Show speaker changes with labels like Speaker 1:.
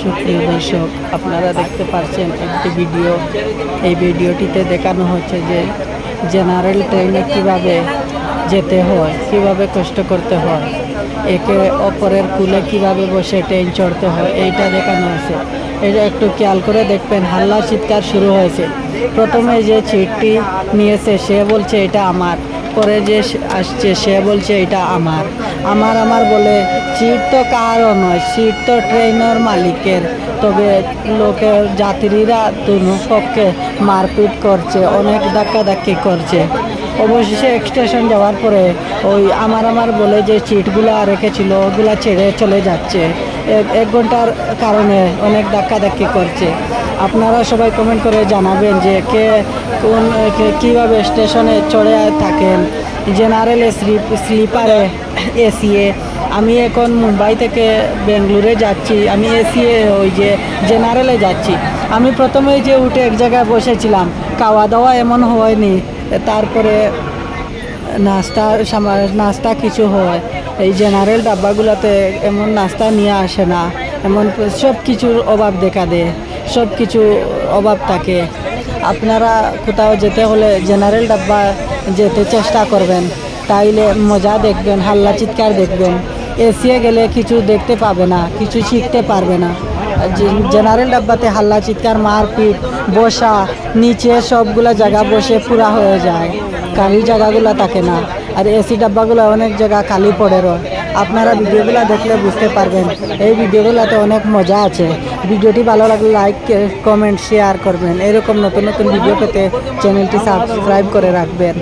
Speaker 1: সুপ্রিয় দর্শক, আপনারা দেখতে পাচ্ছেন একটি ভিডিও। এই ভিডিওটিতে দেখানো হচ্ছে যে জেনারেল ট্রেনে কীভাবে যেতে হয়, কীভাবে কষ্ট করতে হয়, একে অপরের কুলে কীভাবে বসে ট্রেন চড়তে হয়, এইটা দেখানো আছে। এটা একটু খেয়াল করে দেখবেন, হাল্লা চিৎকার শুরু হয়েছে। প্রথমে যে চিঠটি নিয়েছে, সে বলছে, এটা আমার। পরে যে আসছে, সে বলছে, এটা আমার। আমার আমার বলে, সিট তো কারও নয়, সিট তো ট্রেনের মালিকের। তবে লোকের যাত্রীরা দুনো পক্ষে মারপিট করছে, অনেক ধাক্কাধাক্কি করছে। অবশেষে স্টেশন যাওয়ার পরে ওই আমার আমার বলে যে সিটগুলো রেখেছিল, ওগুলা ছেড়ে চলে যাচ্ছে। এক এক ঘণ্টার কারণে অনেক ধাক্কাধাক্কি করছে। আপনারা সবাই কমেন্ট করে জানাবেন যে কে কোন কীভাবে স্টেশনে চড়ে থাকেন জেনারেল স্লিপ স্লিপারে এসিয়ে আমি এখন মুম্বাই থেকে বেঙ্গলুরে যাচ্ছি, আমি এসিয়ে ওই যে জেনারেলে যাচ্ছি। আমি প্রথমেই যে উঠে এক জায়গায় বসেছিলাম, খাওয়া দাওয়া এমন হয়নি, তারপরে নাস্তা নাস্তা কিছু হয়। এই জেনারেল ডাব্বাগুলোতে এমন নাস্তা নিয়ে আসে না, এমন সব কিছুর অভাব দেখা দেয়। সব কিছু অভাব থাকে। আপনারা কোথাও যেতে হলে জেনারেল ডাব্বা যেতে চেষ্টা করবেন। তাইলে মজা দেখবেন, হাল্লা চিৎকার দেখবেন। এসিয়ে গেলে কিছু দেখতে পাবে না, কিছু শিখতে পারবে না। জেনারেল ডাব্বাতে হাল্লা চিৎকার, মারপিট, বসা, নিচে সবগুলা জায়গা বসে পুরা হয়ে যায়। খালি জায়গাগুলো থাকে না। আর এসি ডাব্বাগুলো অনেক জায়গা খালি পড়ে রয়। আপনারা ভিডিওগুলো দেখলে বুঝতে পারবেন। এই ভিডিওগুলোতে অনেক মজা আছে। ভিডিওটি ভালো লাগলে লাইক কমেন্ট শেয়ার করবেন। এরকম নতুন নতুন ভিডিও পেতে চ্যানেলটি সাবস্ক্রাইব করে রাখবেন।